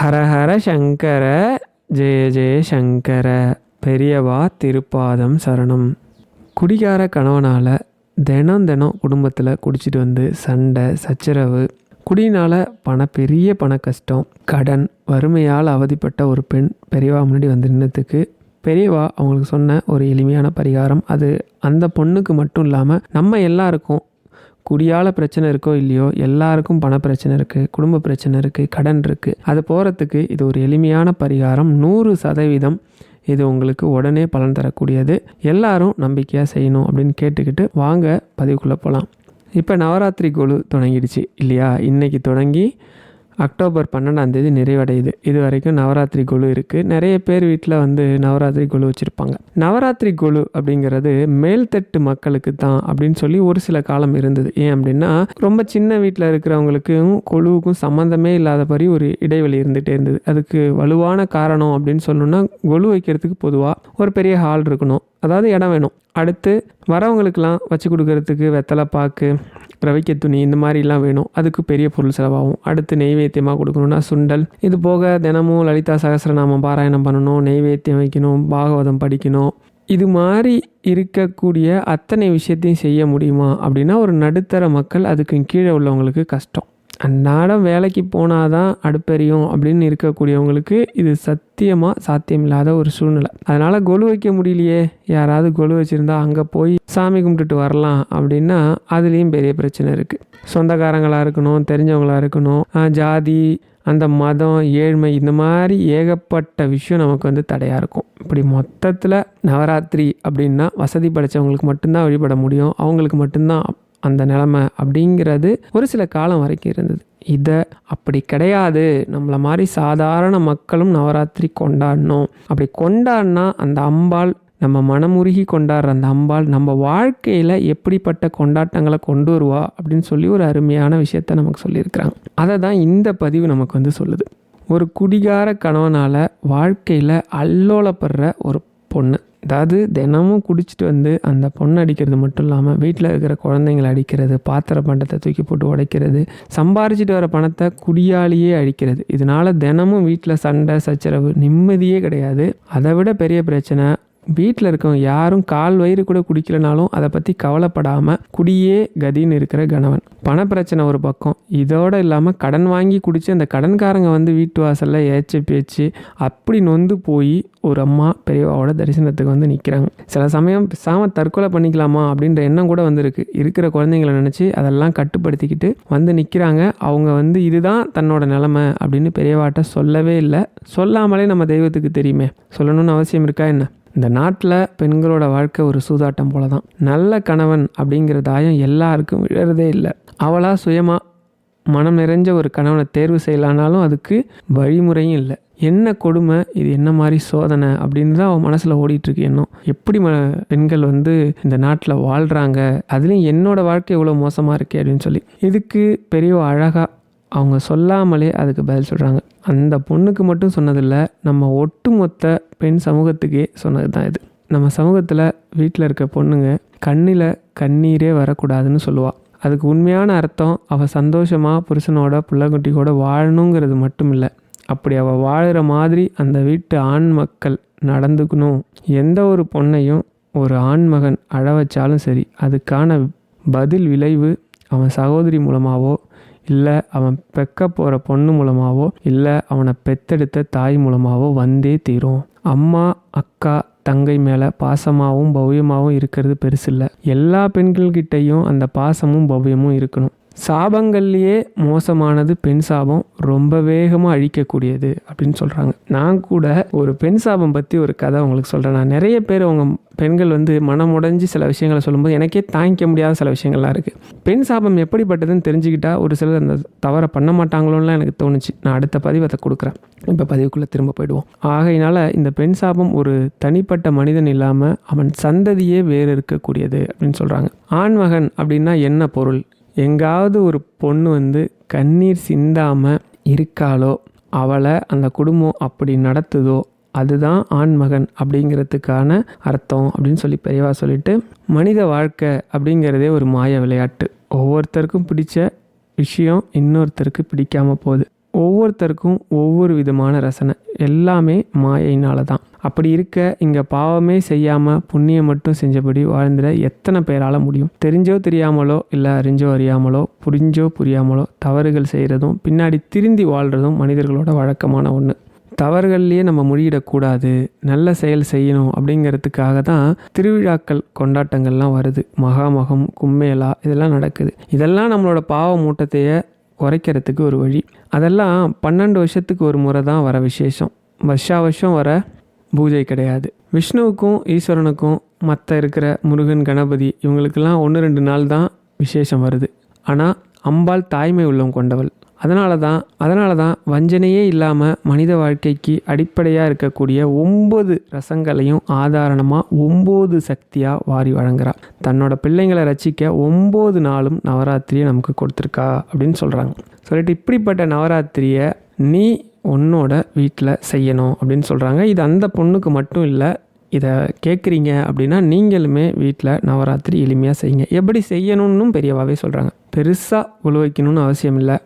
ஹரஹர சங்கர ஜெய ஜெய சங்கர பெரியவா திருப்பாதம் சரணம். குடிகார கணவனால் தினம் தினம் குடும்பத்தில் குடிச்சிட்டு வந்து சண்டை சச்சரவு குடியினால் பண பெரிய பண கஷ்டம் கடன் வறுமையால் அவதிப்பட்ட ஒரு பெண் பெரியவா முன்னாடி வந்து நின்னதுக்கு பெரியவா அவங்களுக்கு சொன்ன ஒரு எளிமையான பரிகாரம் அது. அந்த பொண்ணுக்கு மட்டும் இல்லாமல் நம்ம எல்லாருக்கும் குடியால் பிரச்சனை இருக்கோ இல்லையோ எல்லாருக்கும் பண பிரச்சனை இருக்குது குடும்ப பிரச்சனை இருக்குது கடன் இருக்குது அது போகிறதுக்கு இது ஒரு எளிமையான பரிகாரம். நூறு சதவீதம் இது உங்களுக்கு உடனே பலன் தரக்கூடியது. எல்லாரும் நம்பிக்கையாக செய்யணும் அப்படின்னு கேட்டுக்கிட்டு வாங்க பதிவுக்குள்ளே போகலாம் இப்போ நவராத்திரி குழு தொடங்கிடுச்சு இல்லையா? இன்றைக்கி தொடங்கி அக்டோபர் பன்னெண்டாந்தேதி நிறைவடையுது. இது வரைக்கும் நவராத்திரி குழு இருக்குது நிறைய பேர் வீட்டில் வந்து நவராத்திரி குழு வச்சுருப்பாங்க. நவராத்திரி குழு அப்படிங்கிறது மேல்தட்டு மக்களுக்கு தான் அப்படின்னு சொல்லி ஒரு சில காலம் இருந்தது. ஏன் அப்படின்னா ரொம்ப சின்ன வீட்டில் இருக்கிறவங்களுக்கும் குழுவுக்கும் சம்மந்தமே இல்லாதபடி ஒரு இடைவெளி இருந்துகிட்டே இருந்தது. அதுக்கு வலுவான காரணம் அப்படின்னு சொல்லணும்னா கொலு வைக்கிறதுக்கு பொதுவாக ஒரு பெரிய ஹால் இருக்கணும். அதாவது இடம் வேணும். அடுத்து வரவங்களுக்கெல்லாம் வச்சு கொடுக்கறதுக்கு வெத்தலை பாக்கு ரவிக்க துணி இந்த மாதிரிலாம் வேணும். அதுக்கு பெரிய பொருள் செலவாகும். அடுத்து நெய்வேத்தியமாக கொடுக்கணும்னா சுண்டல். இது போக தினமும் லலிதா சகஸ்ரநாமம் பாராயணம் பண்ணணும் நெய்வேத்தியம் வைக்கணும் பாகவதம் படிக்கணும். இது மாதிரி இருக்கக்கூடிய அத்தனை விஷயத்தையும் செய்ய முடியுமா அப்படின்னா ஒரு நடுத்தர மக்கள் அதுக்கு கீழே உள்ளவங்களுக்கு கஷ்டம். அன்றாடம் வேலைக்கு போனால் தான் அடுப்பெரியும் அப்படின்னு இருக்கக்கூடியவங்களுக்கு இது சத்தியமாக சாத்தியமில்லாத ஒரு சூழ்நிலை. அதனால் கொலு வைக்க முடியலையே. யாராவது கொலு வச்சுருந்தா அங்கே போய் சாமி கும்பிட்டுட்டு வரலாம் அப்படின்னா அதுலேயும் பெரிய பிரச்சனை இருக்குது சொந்தக்காரங்களாக இருக்கணும் தெரிஞ்சவங்களாக இருக்கணும் ஜாதி அந்த மதம் ஏழ்மை இந்த மாதிரி ஏகப்பட்ட விஷயம் நமக்கு வந்து தடையாக இருக்கும். இப்படி மொத்தத்தில் நவராத்திரி அப்படின்னா வசதி படைச்சவங்களுக்கு மட்டும்தான் வழிபட முடியும். அவங்களுக்கு மட்டும்தான் அந்த நிலமை அப்படிங்கிறது ஒரு சில காலம் வரைக்கும் இருந்தது. இதை அப்படி கிடையாது. நம்மளை மாதிரி சாதாரண மக்களும் நவராத்திரி கொண்டாடணும். அப்படி கொண்டாடினா அந்த அம்பாள் நம்ம மனமுருகி கொண்டாடுற அந்த அம்பாள் நம்ம வாழ்க்கையில் எப்படிப்பட்ட கொண்டாட்டங்களை கொண்டு வருவா அப்படின்னு சொல்லி ஒரு அருமையான விஷயத்த நமக்கு சொல்லியிருக்கிறாங்க. அதை தான் இந்த பதிவு நமக்கு வந்து சொல்லுது. ஒரு குடிகார கணவனால் வாழ்க்கையில் அல்லோலப்படுற ஒரு பொண்ணு. அதாவது தினமும் குடிச்சிட்டு வந்து அந்த பொண்ணை அடிக்கிறது மட்டும் இல்லாமல் வீட்டில் இருக்கிற குழந்தைங்களை அடிக்கிறது பாத்திர பண்டத்தை தூக்கி போட்டு உடைக்கிறது சம்பாரிச்சிட்டு வர பணத்தை குடியாலேயே அழிக்கிறது. இதனால் தினமும் வீட்டில் சண்டை சச்சரவு நிம்மதியே கிடையாது. அதை விட பெரிய பிரச்சனை வீட்டில் இருக்கவங்க யாரும் கால் வயிறு கூட குடிக்கலனாலும் அதை பற்றி கவலைப்படாமல் குடியே கதின்னு இருக்கிற கணவன். பணப்பிரச்சனை ஒரு பக்கம். இதோடு இல்லாமல் கடன் வாங்கி குடித்து அந்த கடன்காரங்க வந்து வீட்டு வாசலில் ஏச்சு பேச்சு அப்படி நொந்து போய் ஒரு அம்மா பெரியவாவோட தரிசனத்துக்கு வந்து நிற்கிறாங்க சில சமயம் பேசாமல் தற்கொலை பண்ணிக்கலாமா அப்படின்ற எண்ணம் கூட வந்திருக்கு. இருக்கிற குழந்தைங்களை நினச்சி அதெல்லாம் கட்டுப்படுத்திக்கிட்டு வந்து நிற்கிறாங்க அவங்க வந்து இதுதான் தன்னோட நிலமை அப்படின்னு பெரியவாட்ட சொல்லவே இல்லை. சொல்லாமலே நம்ம தெய்வத்துக்கு தெரியுமே. சொல்லணும்னு அவசியம் இருக்கா என்ன? இந்த நாட்டில் பெண்களோட வாழ்க்கை ஒரு சூதாட்டம் போல தான் நல்ல கணவன் அப்படிங்கிற தாயம் எல்லாருக்கும் விழறதே இல்லை. அவளாக சுயமாக மனம் நிறைஞ்ச ஒரு கணவனை தேர்வு செய்யலானாலும் அதுக்கு வழிமுறையும் இல்லை. என்ன கொடுமை இது என்ன மாதிரி சோதனை அப்படின்னு தான் அவன் மனசில் ஓடிட்டுருக்கு எண்ணம். எப்படி ம பெண்கள் வந்து இந்த நாட்டில் வாழ்கிறாங்க அதுலேயும் என்னோடய வாழ்க்கை இவ்வளோ மோசமாக இருக்கே அப்படின்னு சொல்லி. இதுக்கு பெரிய அழகாக அவங்க சொல்லாமலே அதுக்கு பதில் சொல்கிறாங்க அந்த பொண்ணுக்கு மட்டும் சொன்னதில்லை நம்ம ஒட்டுமொத்த பெண் சமூகத்துக்கே சொன்னது தான் இது. நம்ம சமூகத்தில் வீட்டில் இருக்க பொண்ணுங்க கண்ணில் கண்ணீரே வரக்கூடாதுன்னு சொல்லுவாள் அதுக்கு உண்மையான அர்த்தம் அவள் சந்தோஷமாக புருஷனோட பிள்ளைக்குட்டி கூட வாழணுங்கிறது மட்டும் இல்லை அப்படி அவள் வாழ்கிற மாதிரி அந்த வீட்டு ஆண் மக்கள் நடந்துக்கணும். எந்த ஒரு பொண்ணையும் ஒரு ஆண்மகன் அழ வச்சாலும் சரி அதுக்கான பதில் விளைவு அவன் சகோதரி மூலமாகவோ இல்லை அவன் பெக்க போகிற பொண்ணு மூலமாகவோ இல்லை அவனை பெத்தெடுத்த தாய் மூலமாகவோ வந்தே தீரும். அம்மா அக்கா தங்கை மேலே பாசமாகவும் பவ்யமாகவும் இருக்கிறது பெருசு இல்லை எல்லா பெண்கள்கிட்டையும் அந்த பாசமும் பவ்யமும் இருக்கணும். சாபங்கள்லேயே மோசமானது பெண் சாபம் ரொம்ப வேகமாக அழிக்கக்கூடியது அப்படின்னு சொல்கிறாங்க நான் கூட ஒரு பெண் சாபம் பற்றி ஒரு கதை உங்களுக்கு சொல்கிறேன் நான் நிறைய பேர் அவங்க பெண்கள் வந்து மனம் உடைஞ்சு சில விஷயங்களை சொல்லும்போது எனக்கே தாங்கிக்க முடியாத சில விஷயங்கள்லாம் இருக்குது பெண் சாபம் எப்படிப்பட்டதுன்னு தெரிஞ்சுக்கிட்டா ஒரு சிலர் அந்த தவறை பண்ண மாட்டாங்களோலாம் எனக்கு தோணுச்சு. நான் அடுத்த பதிவத்தை அதை கொடுக்குறேன். இப்போ பதிவுக்குள்ளே திரும்ப போயிடுவோம். ஆகையினால இந்த பெண் சாபம் ஒரு தனிப்பட்ட மனிதன் இல்லாமல் அவன் சந்ததியே வேறு இருக்கக்கூடியது அப்படின்னு சொல்கிறாங்க ஆண்மகன் அப்படின்னா என்ன பொருள்? எங்காவது ஒரு பொண்ணு வந்து கண்ணீர் சிந்தாமல் இருக்காளோ அவளை அந்த குடும்பம் அப்படி நடத்துதோ அதுதான் ஆண்மகன் அப்படிங்கிறதுக்கான அர்த்தம் அப்படின்னு சொல்லி பெரியவா சொல்லிட்டு மனித வாழ்க்கை அப்படிங்கிறதே ஒரு மாய விளையாட்டு. ஒவ்வொருத்தருக்கும் பிடிச்ச விஷயம் இன்னொருத்தருக்கு பிடிக்காம போகுது. ஒவ்வொருத்தருக்கும் ஒவ்வொரு விதமான ரசனை. எல்லாமே மாயையினால தான் அப்படி இருக்க இங்கே பாவமே செய்யாமல் புண்ணியம் மட்டும் செஞ்சபடி வாழ்ந்துட எத்தனை பேரால் முடியும்? தெரிஞ்சோ தெரியாமலோ இல்லை அறிஞ்சோ அறியாமலோ புரிஞ்சோ புரியாமலோ தவறுகள் செய்கிறதும் பின்னாடி திருந்தி வாழ்கிறதும் மனிதர்களோட வழக்கமான ஒன்று தவறுகள்லேயே நம்ம முழியிடக்கூடாது நல்ல செயல் செய்யணும் அப்படிங்கிறதுக்காக தான் திருவிழாக்கள் கொண்டாட்டங்கள்லாம் வருது. மகாமகம் கும்மேளா இதெல்லாம் நடக்குது. இதெல்லாம் நம்மளோட பாவ மூட்டத்தையே குறைக்கிறதுக்கு ஒரு வழி. அதெல்லாம் பன்னெண்டு வருஷத்துக்கு ஒரு முறை தான் வர விசேஷம். வருஷா வருஷம் வர பூஜை கிடையாது. விஷ்ணுவுக்கும் ஈஸ்வரனுக்கும் மற்ற இருக்கிற முருகன் கணபதி இவங்களுக்கெல்லாம் ஒன்று ரெண்டு நாள் தான் விசேஷம் வருது. ஆனால் அம்பாள் தாய்மை உள்ளம் கொண்டவள். அதனால தான் அதனால தான் வஞ்சனையே இல்லாமல் மனித வாழ்க்கைக்கு அடிப்படையாக இருக்கக்கூடிய ஒம்பது ரசங்களையும் ஆதாரணமாக ஒம்பது சக்தியாக வாரி வழங்குறா. தன்னோட பிள்ளைங்களை ரசிக்க ஒம்பது நாளும் நவராத்திரியை நமக்கு கொடுத்துருக்கா அப்படின்னு சொல்கிறாங்க சொல்லிட்டு இப்படிப்பட்ட நவராத்திரியை நீ உன்னோட வீட்டில் செய்யணும் அப்படின்னு சொல்கிறாங்க இது அந்த பொண்ணுக்கு மட்டும் இல்லை இதை கேட்குறீங்க அப்படின்னா நீங்களுமே வீட்டில் நவராத்திரி எளிமையாக செய்யுங்க. எப்படி செய்யணும்னு பெரியவாவே சொல்கிறாங்க பெருசாக உழுவைக்கணும்னு அவசியம் இல்லை.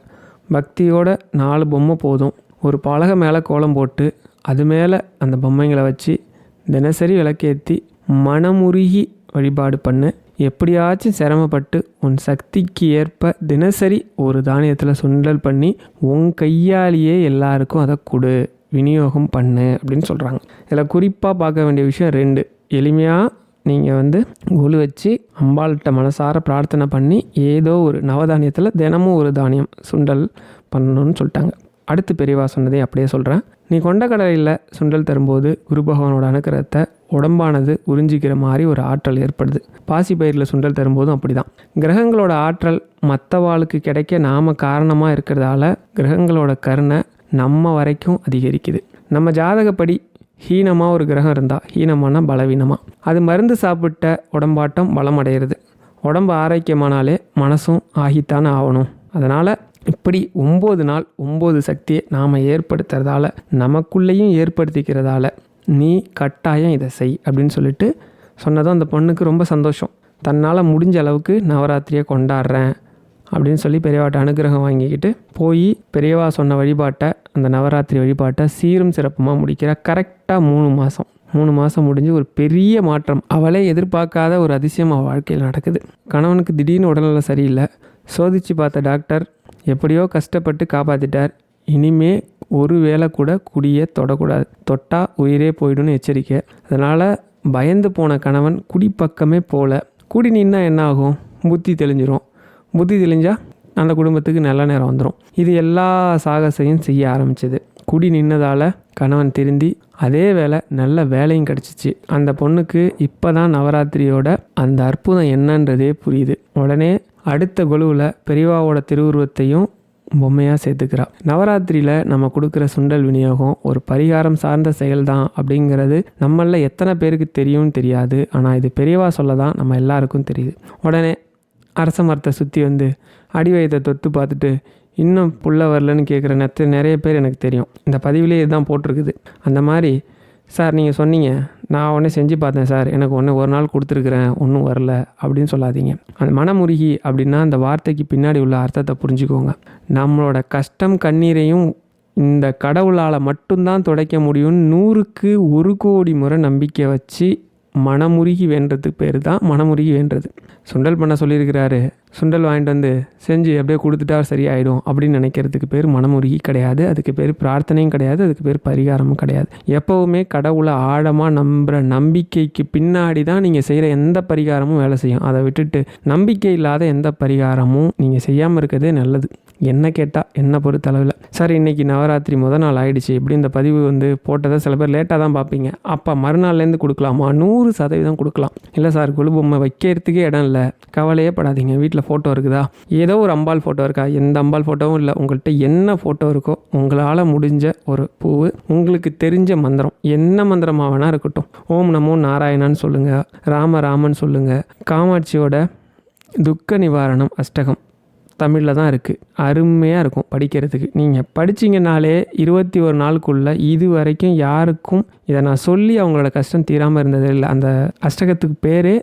பக்தியோட நாலு பொம்மை போதும். ஒரு பலகை மேலே கோலம் போட்டு அது மேலே அந்த பொம்மைங்களை வச்சு தினசரி விளக்கேற்றி மனமுருகி வழிபாடு பண்ணு. எப்படியாச்சும் சிரமப்பட்டு உன் சக்திக்கு ஏற்ப தினசரி ஒரு தானியத்தில் சுண்டல் பண்ணி உன் கையாலேயே எல்லாருக்கும் அதை கொடு விநியோகம் பண்ணு அப்படின்னு சொல்கிறாங்க இதில் குறிப்பாக பார்க்க வேண்டிய விஷயம் ரெண்டு. எளிமையாக நீங்கள் வந்து குழு வச்சு அம்பாள்கிட்ட மனசார பிரார்த்தனை பண்ணி ஏதோ ஒரு நவதானியத்தில் தினமும் ஒரு தானியம் சுண்டல் பண்ணணும்னு சொல்லிட்டாங்க. அடுத்து பெரியவா சொன்னதே அப்படியே சொல்கிறேன் நீ கொண்ட கடலையில் சுண்டல் தரும்போது குரு பகவானோட அனுக்கிறத்தை உடம்பானது உறிஞ்சிக்கிற மாதிரி ஒரு ஆற்றல் ஏற்படுது. பாசி பயிரில் சுண்டல் தரும்போதும் அப்படி தான் கிரகங்களோட ஆற்றல் மற்றவாளுக்கு கிடைக்க நாம் காரணமாக இருக்கிறதால கிரகங்களோட கருணை நம்ம வரைக்கும் அதிகரிக்குது. நம்ம ஜாதகப்படி ஹீனமாக ஒரு கிரகம் இருந்தால் ஹீனமானா பலவீனமாக அது மருந்து சாப்பிட்ட உடம்பாட்டம் பலம் உடம்பு ஆரோக்கியமானாலே மனசும் ஆகித்தானே ஆகணும். அதனால் இப்படி ஒம்பது நாள் ஒம்பது சக்தியை நாம் ஏற்படுத்துறதால நமக்குள்ளேயும் ஏற்படுத்திக்கிறதால நீ கட்டாயம் இதை செய் அப்படின்னு சொல்லிட்டு சொன்னதும் அந்த பொண்ணுக்கு ரொம்ப சந்தோஷம். தன்னால் முடிஞ்ச அளவுக்கு நவராத்திரியை கொண்டாடுறேன் அப்படின்னு சொல்லி பெரியவாட்ட அனுகிரகம் வாங்கிக்கிட்டு போய் பெரியவா சொன்ன வழிபாட்டை அந்த நவராத்திரி வழிபாட்டை சீரும் சிறப்புமாக முடிக்கிற கரெக்டாக மூணு மாதம் மூணு மாதம் முடிஞ்சு ஒரு பெரிய மாற்றம். அவளே எதிர்பார்க்காத ஒரு அதிசயம் அவள் வாழ்க்கையில் நடக்குது. கணவனுக்கு திடீர்னு உடல்நல சரியில்லை. சோதிச்சு பார்த்த டாக்டர் எப்படியோ கஷ்டப்பட்டு காப்பாற்றிட்டார் இனிமே ஒரு வேளை கூட குடியை தொடக்கூடாது. தொட்டா உயிரே போயிடும்னு எச்சரிக்கை. அதனால் பயந்து போன கணவன் குடி பக்கமே போகல குடி நின்னா என்ன ஆகும்? புத்தி தெளிஞ்சிரும். புத்தி தெளிஞ்சால் அந்த குடும்பத்துக்கு நல்ல நேரம் வந்துடும் இது எல்லா சாகசையும் செய்ய ஆரம்பிச்சது. குடி நின்னதால் கணவன் திருந்தி அதே வேலை நல்ல வேலையும் கிடச்சிச்சு. அந்த பொண்ணுக்கு இப்போ தான் நவராத்திரியோட அந்த அற்புதம் என்னன்றதே புரியுது. உடனே அடுத்த கொலுவில் பெரியவாவோட திருவுருவத்தையும் பொம்மையாக சேர்த்துக்கிறா. நவராத்திரியில் நம்ம கொடுக்குற சுண்டல் விநியோகம் ஒரு பரிகாரம் சார்ந்த செயல் தான் அப்படிங்கிறது நம்மளில் எத்தனை பேருக்கு தெரியும்னு தெரியாது. ஆனால் இது பெரியவா சொல்ல தான் நம்ம எல்லாருக்கும் தெரியுது. உடனே அரச மரத்தை சுற்றி வந்து அடிவயத்தை தொட்டு பார்த்துட்டு இன்னும் புள்ள வரலன்னு கேட்குற நெத்த நிறைய பேர் எனக்கு தெரியும். இந்த பதிவிலே இதுதான் போட்டிருக்குது. அந்த மாதிரி சார் நீங்கள் சொன்னீங்க. நான் உடனே செஞ்சு பார்த்தேன் சார். எனக்கு ஒன்று ஒரு நாள் கொடுத்துருக்குறேன். ஒன்றும் வரல. அப்படின்னு சொல்லாதீங்க. அந்த மனமுருகி அப்படின்னா அந்த வார்த்தைக்கு பின்னாடி உள்ள அர்த்தத்தை புரிஞ்சுக்கோங்க. நம்மளோட கஷ்டம் கண்ணீரையும் இந்த கடவுளால் மட்டும்தான் துடைக்க முடியும்னு நூறுக்கு ஒரு கோடி முறை நம்பிக்கை வச்சு மனமுருகி வேண்டதுக்கு பேர் தான் மனமுருகி வேண்டது சுண்டல் பண்ண சொல்லியிருக்கிறாரு. சுண்டல் வாங்கிட்டு வந்து செஞ்சு அப்படியே கொடுத்துட்டா சரியாயிடும் அப்படின்னு நினைக்கிறதுக்கு பேர் மனமுருகி கிடையாது. அதுக்கு பேர் பிரார்த்தனையும் கிடையாது. அதுக்கு பேர் பரிகாரமும் கிடையாது. எப்போவுமே கடவுளை ஆழமாக நம்புகிற நம்பிக்கைக்கு பின்னாடி தான் நீங்கள் செய்கிற எந்த பரிகாரமும் வேலை செய்யும். அதை விட்டுட்டு நம்பிக்கை இல்லாத எந்த பரிகாரமும் நீங்கள் செய்யாமல் இருக்கிறதே நல்லது. என்ன கேட்டால் என்ன பொறுத்தளவில் சார் இன்றைக்கி நவராத்திரி முத நாள் ஆகிடுச்சு இப்படி இந்த பதிவு வந்து போட்டதை சில பேர் லேட்டாக தான் பார்ப்பீங்க. அப்போ மறுநாள்லேருந்து கொடுக்கலாமா? நூறு சதவீதம் கொடுக்கலாம். இல்லை சார் குழு பொம்மை வைக்கிறதுக்கே இடம் இல்லை. கவலையே படாதீங்க. வீட்டில் ஃபோட்டோ இருக்குதா? ஏதோ ஒரு அம்பாள் ஃபோட்டோ இருக்கா? எந்த அம்பாள் ஃபோட்டோவும் இல்லை. உங்கள்கிட்ட என்ன ஃபோட்டோ இருக்கோ உங்களால் முடிஞ்ச ஒரு பூவு உங்களுக்கு தெரிஞ்ச மந்திரம் என்ன மந்திரமாக வேணா இருக்கட்டும். ஓம் நமோ நாராயணான்னு சொல்லுங்கள் ராம ராமன் சொல்லுங்கள் காமாட்சியோட துக்க நிவாரணம் அஷ்டகம் தமிழில் தான் இருக்குது அருமையாக இருக்கும் படிக்கிறதுக்கு. நீங்கள் படிச்சீங்கனாலே இருபத்தி ஒரு நாளுக்குள்ளே இது வரைக்கும் யாருக்கும் இதை நான் சொல்லி அவங்களோட கஷ்டம் தீராமல் இருந்தது இல்லை. அந்த அஷ்டகத்துக்கு பேரே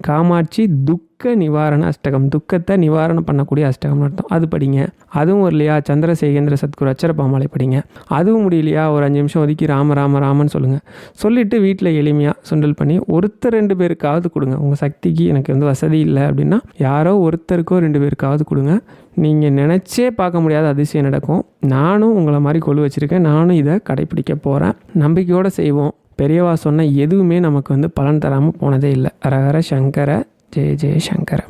காமாட்சி துக்க நிவாரண அஷ்டகம். துக்கத்தை நிவாரணம் பண்ணக்கூடிய அஷ்டகம்னு அர்த்தம். அது படிங்க. அதுவும் இல்லையா? சந்திரசேகேந்திர சத்குரு அச்சரப்பாமலை படிங்க. அதுவும் முடியலையா? ஒரு அஞ்சு நிமிஷம் ஒதுக்கி ராம ராம ராமன்னு சொல்லுங்கள் சொல்லிவிட்டு வீட்டில் எளிமையாக சுண்டல் பண்ணி ஒருத்தர் ரெண்டு பேருக்காவது கொடுங்க. உங்கள் சக்திக்கு எனக்கு வந்து வசதி இல்லை அப்படின்னா யாரோ ஒருத்தருக்கோ ரெண்டு பேருக்காவது கொடுங்க. நீங்கள் நினச்சே பார்க்க முடியாத அதிசயம் நடக்கும். நானும் உங்களை மாதிரி கொழு வச்சுருக்கேன். நானும் இதை கடைப்பிடிக்க போகிறேன் நம்பிக்கையோடு செய்வோம். பெரியவா சொன்ன எதுவுமே நமக்கு வந்து பலன் தராமல் போனதே இல்லை. ஹர ஹர சங்கர ஜெய ஜெய சங்கர.